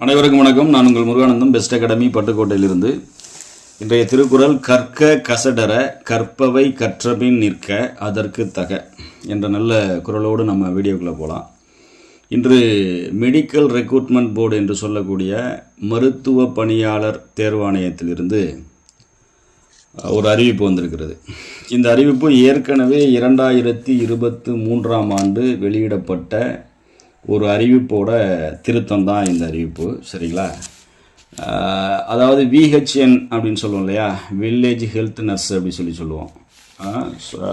அனைவருக்கும் வணக்கம். நான் உங்கள் முருகானந்தம் பெஸ்ட் அகாடமி பட்டுக்கோட்டையிலிருந்து. இன்றைய திருக்குறள் கற்க கசடர கற்பவை கற்றபின் நிற்க அதற்கு தக என்ற நல்ல குரலோடு நம்ம வீடியோக்குள்ளே போகலாம் இன்று மெடிக்கல் ரெக்ரூட்மெண்ட் போர்டு என்று சொல்லக்கூடிய மருத்துவ பணியாளர் தேர்வாணையத்திலிருந்து ஒரு அறிவிப்பு வந்திருக்கிறது. இந்த அறிவிப்பு ஏற்கனவே இரண்டாயிரத்தி இருபத்து மூன்றாம் ஆண்டு வெளியிடப்பட்ட ஒரு அறிவிப்போட திருத்தம் தான் இந்த அறிவிப்பு சரிங்களா? அதாவது விஹெச்என் அப்படின்னு சொல்லுவோம் இல்லையா? வில்லேஜ் ஹெல்த் நர்ஸ் அப்படின்னு சொல்லி சொல்லுவோம்.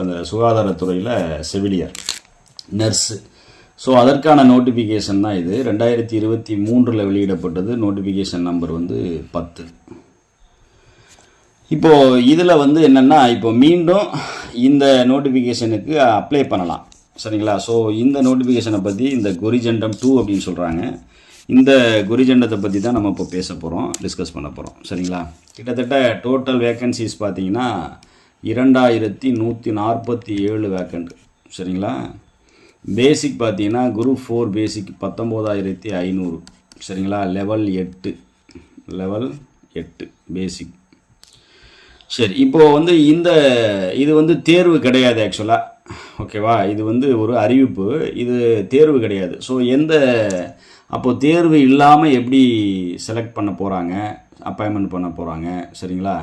அந்த சுகாதாரத்துறையில் செவிலியர் நர்ஸு ஸோ அதற்கான நோட்டிஃபிகேஷன் தான் இது. ரெண்டாயிரத்தி இருபத்தி மூன்றில் வெளியிடப்பட்டது. நோட்டிஃபிகேஷன் நம்பர் வந்து பத்து. இப்போது இதில் வந்து என்னென்னா இப்போ மீண்டும் இந்த நோட்டிஃபிகேஷனுக்கு அப்ளை பண்ணலாம். சரிங்களா? ஸோ இந்த நோட்டிஃபிகேஷனை பற்றி இந்த கொரிஜெண்டம் டூ அப்படின்னு சொல்கிறாங்க இந்த கொரிஜெண்டத்தை பற்றி தான் நம்ம இப்போ பேச போகிறோம் டிஸ்கஸ் பண்ண போகிறோம் சரிங்களா? கிட்டத்தட்ட டோட்டல் வேக்கன்சிஸ் பார்த்தீங்கன்னா இரண்டாயிரத்தி நூற்றி நாற்பத்தி ஏழு வேக்கண்ட் சரிங்களா? பேசிக் பார்த்தீங்கன்னா குரூப் ஃபோர் பேசிக் பத்தொம்போதாயிரத்தி ஐநூறு. சரிங்களா? லெவல் எட்டு. லெவல் எட்டு பேசிக் சரி இப்போது வந்து இந்த இது வந்து தேர்வு கிடையாது ஆக்சுவலாக ஓகேவா இது வந்து ஒரு அறிவிப்பு. இது தேர்வு கிடையாது. ஸோ எந்த அப்போது தேர்வு இல்லாமல் எப்படி செலக்ட் பண்ண போகிறாங்க அப்பாயின்மெண்ட் பண்ண போகிறாங்க சரிங்களா?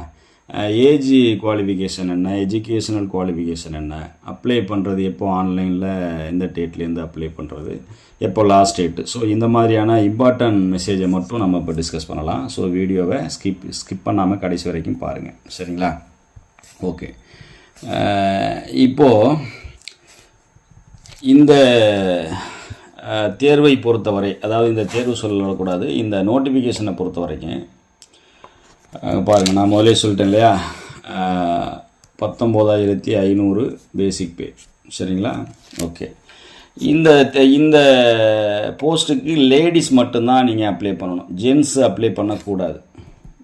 ஏஜ் குவாலிஃபிகேஷன் என்ன? எஜுகேஷனல் குவாலிஃபிகேஷன் என்ன? அப்ளை பண்ணுறது எப்போ ஆன்லைனில் எந்த டேட்லேருந்து அப்ளை பண்ணுறது எப்போ லாஸ்ட் டேட்டு ஸோ இந்த மாதிரியான இம்பார்ட்டன்ட் மெசேஜை மட்டும் நம்ம இப்போ டிஸ்கஸ் பண்ணலாம். ஸோ வீடியோவை ஸ்கிப் ஸ்கிப் பண்ணாமல் கடைசி வரைக்கும் பாருங்கள் சரிங்களா? ஓகே இப்போது இந்த தேர்வை பொறுத்தவரை அதாவது இந்த தேர்வு சொல்லக்கூடாது இந்த நோட்டிஃபிகேஷனை பொறுத்த வரைக்கும் பாருங்கள் நான் முதலே சொல்லிட்டேன் இல்லையா? பத்தொம்போதாயிரத்தி ஐநூறு பேசிக் பே சரிங்களா? ஓகே இந்த இந்த போஸ்ட்டுக்கு லேடிஸ் மட்டும்தான் நீங்கள் அப்ளை பண்ணணும். ஜென்ஸ் அப்ளை பண்ணக்கூடாது.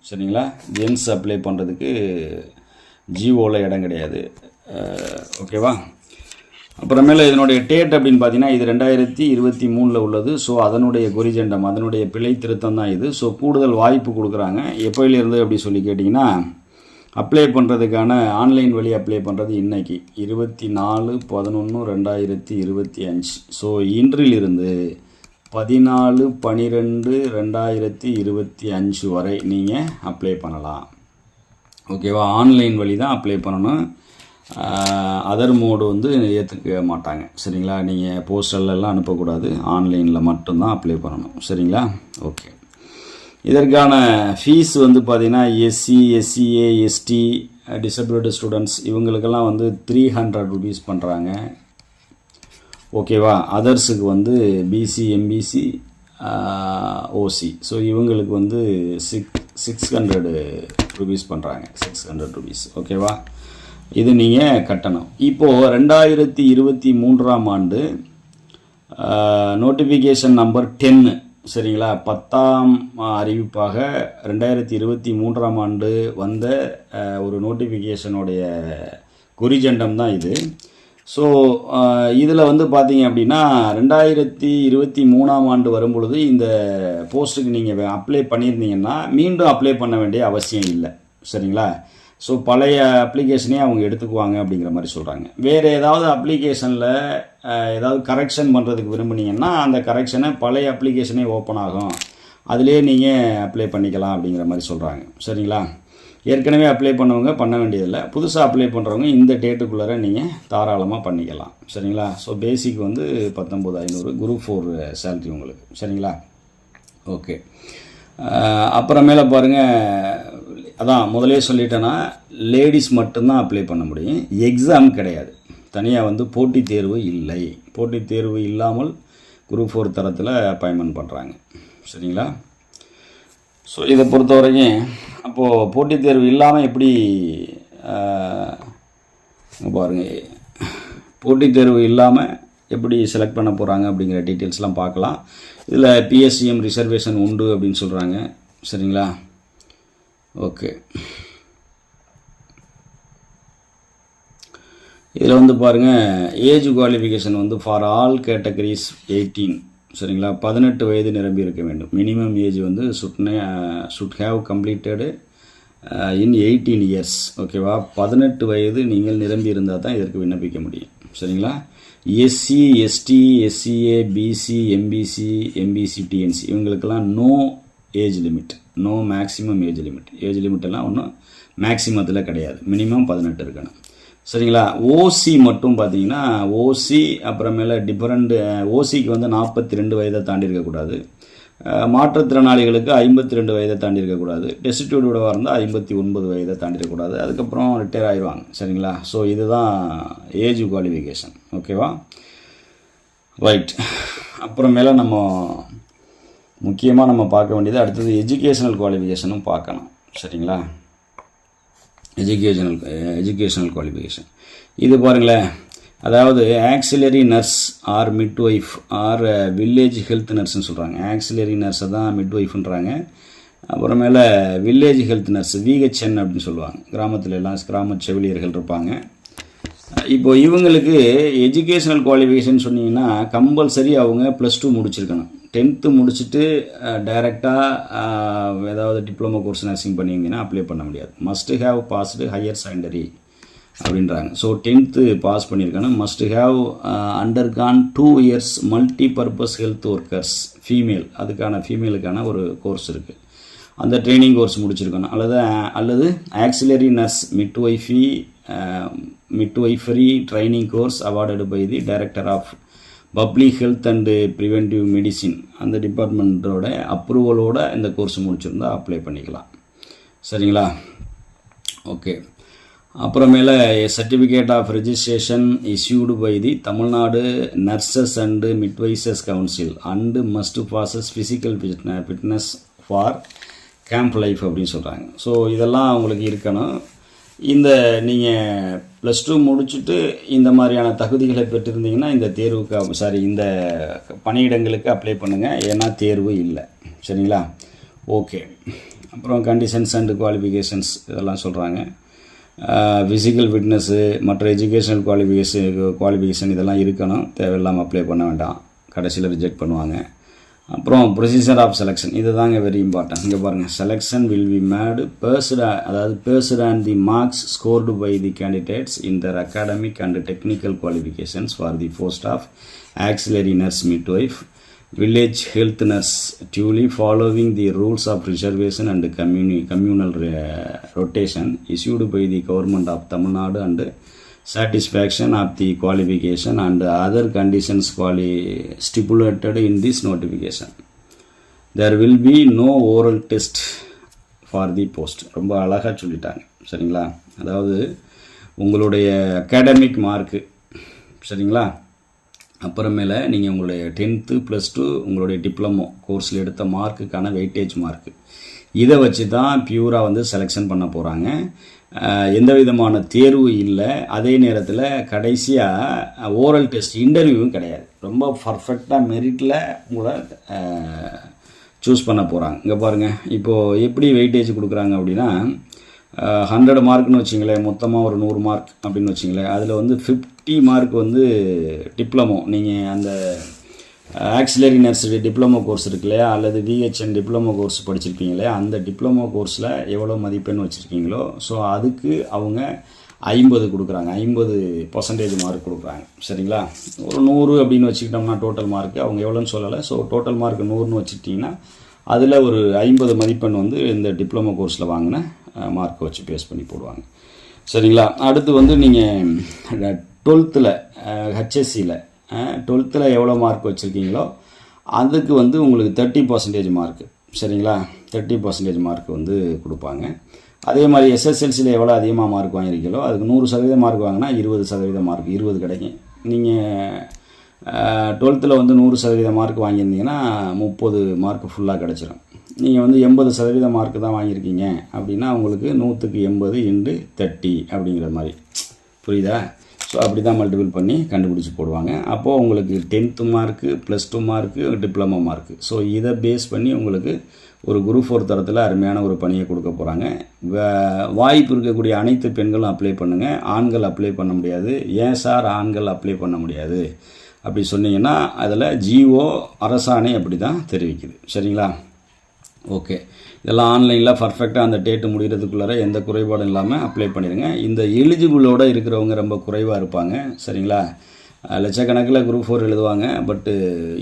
சரிங்களா? ஜென்ஸ் அப்ளை பண்ணுறதுக்கு ஜிஓவில் இடம் கிடையாது. ஓகேவா அப்புறமேல இதனுடைய டேட் அப்படின்னு பார்த்தீங்கன்னா இது ரெண்டாயிரத்தி இருபத்தி மூணில் உள்ளது. ஸோ அதனுடைய கொரிஜெண்டம் அதனுடைய பிழை திருத்தம் தான் இது. ஸோ கூடுதல் வாய்ப்பு கொடுக்குறாங்க. எப்போயிலிருந்து அப்படி சொல்லி கேட்டிங்கன்னா அப்ளை பண்ணுறதுக்கான ஆன்லைன் வழி அப்ளை பண்ணுறது இன்றைக்கி இருபத்தி நாலு பதினொன்று ரெண்டாயிரத்தி இருபத்தி அஞ்சு. ஸோ இன்றிலிருந்து பதினாலு பனிரெண்டு ரெண்டாயிரத்தி இருபத்தி அஞ்சு வரை நீங்கள் அப்ளை பண்ணலாம். ஓகேவா? ஆன்லைன் வழி தான் அப்ளை பண்ணணும் அதர் மோடு வந்து ஏற்றுக்க மாட்டாங்க. சரிங்களா? நீங்கள் போஸ்டர்லலாம் அனுப்பக்கூடாது. ஆன்லைனில் மட்டும்தான் அப்ளை பண்ணணும். சரிங்களா? ஓகே இதற்கான ஃபீஸ் வந்து பார்த்தீங்கன்னா SC SCA ST disability students இவங்களுக்கெல்லாம் வந்து த்ரீ ஹண்ட்ரட் ருபீஸ் பண்ணுறாங்க ஓகேவா? அதர்ஸுக்கு வந்து பிசி எம்பிசி ஓசி ஸோ இவங்களுக்கு வந்து சிக்ஸ் சிக்ஸ் ஹண்ட்ரடு ருபீஸ் பண்ணுறாங்க சிக்ஸ் ஹண்ட்ரட் ருபீஸ் ஓகேவா இது நீங்கள் கட்டணும். இப்போது ரெண்டாயிரத்தி இருபத்தி மூன்றாம் ஆண்டு நோட்டிஃபிகேஷன் நம்பர் டென்னு சரிங்களா? பத்தாம் அறிவிப்பாக ரெண்டாயிரத்தி இருபத்தி மூன்றாம் ஆண்டு வந்த ஒரு நோட்டிஃபிகேஷனுடைய குறிஜெண்டம் தான் இது. ஸோ uh, இதில் வந்து பார்த்தீங்க அப்படின்னா ரெண்டாயிரத்தி இருபத்தி மூணாம் ஆண்டு வரும்பொழுது இந்த போஸ்ட்டுக்கு நீங்கள் அப்ளை பண்ணியிருந்தீங்கன்னா மீண்டும் அப்ளை பண்ண வேண்டிய அவசியம் இல்லை. சரிங்களா? ஸோ பழைய அப்ளிகேஷனே அவங்க எடுத்துக்குவாங்க அப்படிங்கிற மாதிரி சொல்கிறாங்க வேறு ஏதாவது அப்ளிகேஷனில் ஏதாவது கரெக்ஷன் பண்ணுறதுக்கு விரும்புனீங்கன்னா அந்த கரெக்ஷனை பழைய அப்ளிகேஷனே ஓப்பன் ஆகும். அதிலே நீங்கள் அப்ளை பண்ணிக்கலாம் அப்படிங்கிற மாதிரி சொல்கிறாங்க சரிங்களா? ஏற்கனவே அப்ளை பண்ணவங்க பண்ண வேண்டியதில்லை. புதுசாக அப்ளை பண்ணுறவங்க இந்த டேட்டுக்குள்ளார நீங்கள் தாராளமாக பண்ணிக்கலாம். சரிங்களா? ஸோ பேசிக் வந்து பத்தொம்போது ஐநூறு குரூப் ஃபோர் சேல்ரி உங்களுக்கு. சரிங்களா? ஓகே அப்புறமேலே அப்புறமேல பாருங்கள் அதான் முதலே சொல்லிட்டேன்னா லேடிஸ் மட்டும்தான் அப்ளை பண்ண முடியும். எக்ஸாம் கிடையாது. தனியாக வந்து போட்டித் தேர்வு இல்லை. போட்டித் தேர்வு இல்லாமல் குரூப் ஃபோர் தரத்தில் அப்பாயின்மெண்ட் பண்ணுறாங்க சரிங்களா? ஸோ இதை பொறுத்த வரைக்கும் அப்போது போட்டித் தேர்வு இல்லாமல் எப்படி பாருங்கள் போட்டித் தேர்வு இல்லாமல் எப்படி செலக்ட் பண்ண போகிறாங்க அப்படிங்கிற டீட்டெயில்ஸ்லாம் பார்க்கலாம். இதில் பிஎஸ்சிஎம் ரிசர்வேஷன் உண்டு அப்படின்னு சொல்கிறாங்க சரிங்களா? ஓகே இதில் வந்து பாருங்கள் ஏஜ் குவாலிஃபிகேஷன் வந்து ஃபார் ஆல் கேட்டகரிஸ் எயிட்டீன் சரிங்களா? பதினெட்டு வயது நிரம்பி இருக்க வேண்டும். மினிமம் ஏஜ் வந்து should should have completed in eighteen years ஓகேவா பதினெட்டு வயது நீங்கள் நிரம்பி இருந்தால் தான் இதற்கு விண்ணப்பிக்க முடியும். சரிங்களா? SC ST SCA BC MBC MBC DNC இவங்களுக்கெல்லாம் no age limit no maximum age limit age லிமிட்டெல்லாம் ஒன்றும் மேக்ஸிமத்தில் கிடையாது. மினிமம் பதினெட்டு இருக்கணும். சரிங்களா? ஓசி மட்டும் பார்த்தீங்கன்னா ஓசி அப்புறமேல டிஃபரெண்ட் ஓசிக்கு வந்து நாற்பத்தி ரெண்டு வயதை தாண்டி இருக்கக்கூடாது. மாற்றுத்திறனாளிகளுக்கு ஐம்பத்தி ரெண்டு வயதை தாண்டி இருக்கக்கூடாது. டெஸ்டிடியூடோட இருந்தால் ஐம்பத்தி ஒன்பது வயதை தாண்டிருக்கக்கூடாது அதுக்கப்புறம் ரிட்டையர் ஆயிடுவாங்க. சரிங்களா? ஸோ இதுதான் ஏஜ் குவாலிஃபிகேஷன் ஓகேவா ரைட் அப்புறமேல நம்ம முக்கியமாக நம்ம பார்க்க வேண்டியது அடுத்தது எஜுகேஷனல் குவாலிஃபிகேஷனும் பார்க்கணும் சரிங்களா? எஜுகேஷனல் எஜுகேஷனல் குவாலிஃபிகேஷன் இது பாருங்களேன். அதாவது auxiliary nurse or midwife or village health நர்ஸ்னு சொல்கிறாங்க ஆக்சிலரி நர்ஸை தான் மிட் ஒய்ஃப்ன்றாங்க அப்புறமேல வில்லேஜ் ஹெல்த் நர்ஸ் விஹெச்என் அப்படின்னு சொல்லுவாங்க. கிராமத்தில் எல்லாம் கிராம செவிலியர்கள் இருப்பாங்க. இப்போ இவங்களுக்கு எஜுகேஷனல் குவாலிஃபிகேஷன் சொன்னீங்கன்னா கம்பல்சரி அவங்க ப்ளஸ் டூ முடிச்சிருக்கணும். டென்த்து முடிச்சுட்டு டைரெக்டாக ஏதாவது டிப்ளமோ கோர்ஸ் நர்சிங் பண்ணிங்கன்னா அப்ளை பண்ண முடியாது. Must have passed higher secondary அப்படின்றாங்க. ஸோ டென்த்து பாஸ் பண்ணியிருக்கணும் must have undergone two years multipurpose health workers female அதுக்கான ஃபீமேலுக்கான ஒரு கோர்ஸ் இருக்குது அந்த ட்ரைனிங் கோர்ஸ் முடிச்சிருக்கணும். அல்லது அல்லது auxiliary nurse midwife midwifery training course awarded by the director of public health and preventive medicine அந்த டிபார்ட்மெண்ட்டோட அப்ரூவலோட இந்த கோர்ஸ் முடிச்சிருந்தா அப்ளை பண்ணிக்கலாம். சரிங்களா? ஓகே அப்புறமேல certificate of registration issued by the Tamil Nadu nurses and midwives council and must possess physical fitness for camp life அப்படின்னு சொல்கிறாங்க so இதெல்லாம் உங்களுக்கு இருக்கணும். இந்த நீங்கள் ப்ளஸ் டூ முடிச்சுட்டு இந்த மாதிரியான தகுதிகளை பெற்றிருந்தீங்கன்னா இந்த தேர்வுக்கு சாரி இந்த பணியிடங்களுக்கு அப்ளை பண்ணுங்கள் ஏன்னா தேர்வு இல்லை. சரிங்களா? ஓகே அப்புறம் கண்டிஷன்ஸ் அண்டு குவாலிஃபிகேஷன்ஸ் இதெல்லாம் சொல்கிறாங்க ஃபிசிக்கல் ஃபிட்னஸ்ஸு மற்ற எஜுகேஷனல் குவாலிஃபிகேஷன் குவாலிஃபிகேஷன் இதெல்லாம் இருக்கணும். தேவையில்லாமல் அப்ளை பண்ண வேண்டாம். கடைசியில் ரிஜெக்ட் பண்ணுவாங்க. அப்புறம் ப்ரொசீஜர் ஆஃப் செலெக்ஷன் இது தாங்க வெரி இம்பார்ட்டன்ட் இங்கே பாருங்கள் selection will be made based அதாவது based and the marks scored by the candidates in their academic and technical qualifications for the post of auxiliary nurse midwife village health nurse duly following the rules of reservation and communi- communal uh, rotation issued by the government of Tamil Nadu and satisfaction of the qualification and other conditions quali- stipulated in this notification there will be no oral test for the post ரொம்ப அழகாக சொல்லிட்டாங்க சரிங்களா அதாவது உங்களுடைய academic mark சரிங்களா அப்புறமேல நீங்கள் உங்களுடைய டென்த்து ப்ளஸ் டூ உங்களுடைய டிப்ளமோ கோர்ஸில் எடுத்த மார்க்குக்கான வெயிட்டேஜ் மார்க்கு இதை வச்சு தான் பியூராக வந்து செலெக்ஷன் பண்ண போகிறாங்க எந்த விதமான தேர்வு இல்லை. அதே நேரத்தில் கடைசியாக ஓரல் டெஸ்ட் இன்டர்வியூவும் கிடையாது. ரொம்ப பர்ஃபெக்டாக மெரிட்டில் உங்களை சூஸ் பண்ண போகிறாங்க இங்கே பாருங்கள் இப்போது எப்படி வெயிட்டேஜ் கொடுக்குறாங்க அப்படின்னா ஹண்ட்ரட் மார்க்னு வச்சிங்களேன் மொத்தமாக ஒரு நூறு மார்க் அப்படின்னு வச்சிங்களேன். அதில் வந்து ஃபிஃப்டி மார்க் வந்து டிப்ளமோ நீங்கள் அந்த ஆக்சிலரி நர்சரி டிப்ளமோ கோர்ஸ் இருக்கு இல்லையா? அல்லது விஹெச்என் டிப்ளமோ கோர்ஸ் படிச்சிருப்பீங்க இல்லையா? அந்த டிப்ளமோ கோர்ஸில் எவ்வளோ மதிப்பெண் வச்சுருக்கீங்களோ ஸோ அதுக்கு அவங்க ஐம்பது கொடுக்குறாங்க. ஐம்பது பர்சன்டேஜ் மார்க் கொடுக்குறாங்க. சரிங்களா? ஒரு நூறு அப்படின்னு வச்சுக்கிட்டோம்னா டோட்டல் மார்க் அவங்க எவ்வளோன்னு சொல்லலை. ஸோ டோட்டல் மார்க் நூறுன்னு வச்சுக்கிட்டிங்கன்னா அதில் ஒரு ஐம்பது மதிப்பெண் வந்து இந்த டிப்ளமோ கோர்ஸில் வாங்கின மார்க்கை வச்சு பேஸ் பண்ணி போடுவாங்க. சரிங்களா? அடுத்து வந்து நீங்கள் டுவெல்த்தில் ஹெச்எஸ்சியில் டுவெல்த்தில் எவ்வளோ மார்க் வச்சுருக்கீங்களோ அதுக்கு வந்து உங்களுக்கு தேர்ட்டி பர்சன்டேஜ் மார்க்கு சரிங்களா? தேர்ட்டி பர்சன்டேஜ் மார்க் வந்து கொடுப்பாங்க. அதே மாதிரி எஸ்எஸ்எல்சியில் எவ்வளோ அதிகமாக மார்க் வாங்கியிருக்கீங்களோ அதுக்கு நூறு சதவீதம் மார்க் வாங்கினா இருபது சதவீதம் மார்க் இருபது கிடைக்கும். நீங்கள் டுவெல்த்தில் வந்து நூறு சதவீத மார்க் வாங்கியிருந்தீங்கன்னா முப்பது மார்க் ஃபுல்லாக கிடச்சிரும். நீங்கள் வந்து எண்பது சதவீத மார்க் தான் வாங்கியிருக்கீங்க அப்படின்னா உங்களுக்கு நூற்றுக்கு எண்பது இண்டு தேர்ட்டி அப்படிங்கிற மாதிரி. புரியுதா? ஸோ அப்படி தான் மல்டிபிள் பண்ணி கண்டுபிடிச்சி போடுவாங்க. அப்போது உங்களுக்கு tenth mark plus two mark diploma mark so இதை பேஸ் பண்ணி உங்களுக்கு ஒரு குரூப் ஃபோர் தரத்தில் அருமையான ஒரு பணியை கொடுக்க போகிறாங்க வாய்ப்பு இருக்கக்கூடிய அனைத்து பெண்களும் அப்ளை பண்ணுங்கள் ஆண்கள் அப்ளை பண்ண முடியாது. ஏன் சார் ஆண்கள் அப்ளை பண்ண முடியாது? அப்படி சொன்னீங்கன்னா அதில் ஜிஓ அரசாணை அப்படி தான் தெரிவிக்குது. சரிங்களா? ஓகே இதெல்லாம் ஆன்லைனில் பர்ஃபெக்டாக அந்த டேட்டு முடிகிறதுக்குள்ளார எந்த குறைபாடும் இல்லாமல் அப்ளை பண்ணிடுங்க இந்த எலிஜிபிளோடு இருக்கிறவங்க ரொம்ப குறைவாக இருப்பாங்க. சரிங்களா? லட்சக்கணக்கில் குரூப் ஃபோர் எழுதுவாங்க. பட்டு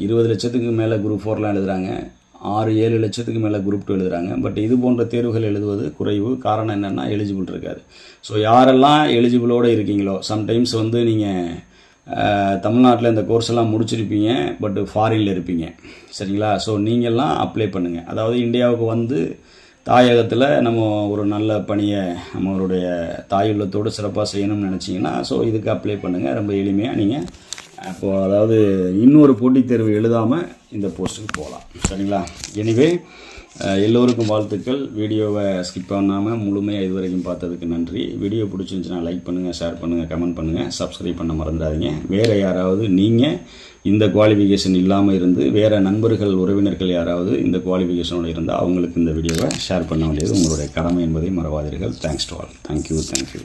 இருபது லட்சத்துக்கு மேலே குரூப் ஃபோர்லாம் எழுதுகிறாங்க ஆறு ஏழு லட்சத்துக்கு மேலே குரூப் டூ எழுதுகிறாங்க பட் இது போன்ற தேர்வுகள் எழுதுவது குறைவு. காரணம் என்னென்னா எலிஜிபிள் இருக்காது. ஸோ யாரெல்லாம் எலிஜிபிளோடு இருக்கீங்களோ சம்டைம்ஸ் வந்து நீங்கள் தமிழ்நாட்டில் இந்த கோர்ஸ் எல்லாம் முடிச்சிருப்பீங்க பட் ஃபாரினில் இருப்பீங்க. சரிங்களா? ஸோ நீங்கள்லாம் அப்ளை பண்ணுங்கள் அதாவது இந்தியாவுக்கு வந்து தாயகத்தில் நம்ம ஒரு நல்ல பணியை நம்மளுடைய தாயுள்ளத்தோடு சிறப்பாக செய்யணும்னு நினச்சிங்கன்னா ஸோ இதுக்கு அப்ளை பண்ணுங்கள் ரொம்ப எளிமையாக நீங்கள் அப்போது அதாவது இன்னொரு போட்டித் தேர்வு எழுதாமல் இந்த போஸ்ட்டுக்கு போகலாம். சரிங்களா? எனிவே எல்லோருக்கும் வாழ்த்துக்கள். வீடியோவை ஸ்கிப் பண்ணாமல் முழுமையாக இது வரைக்கும் பார்த்ததுக்கு நன்றி. வீடியோ பிடிச்சிருந்துச்சுன்னா லைக் பண்ணுங்கள் ஷேர் பண்ணுங்கள் கமெண்ட் பண்ணுங்கள் சப்ஸ்கிரைப் பண்ண மறந்துடாதீங்க. வேறு யாராவது நீங்கள் இந்த குவாலிஃபிகேஷன் இல்லாமல் இருந்து வேறு நண்பர்கள் உறவினர்கள் யாராவது இந்த குவாலிஃபிகேஷனோடு இருந்தால் அவங்களுக்கு இந்த வீடியோவை ஷேர் பண்ண வேண்டியது உங்களுடைய கடமை என்பதை மறவாதீர்கள். Thanks to all thank you thank you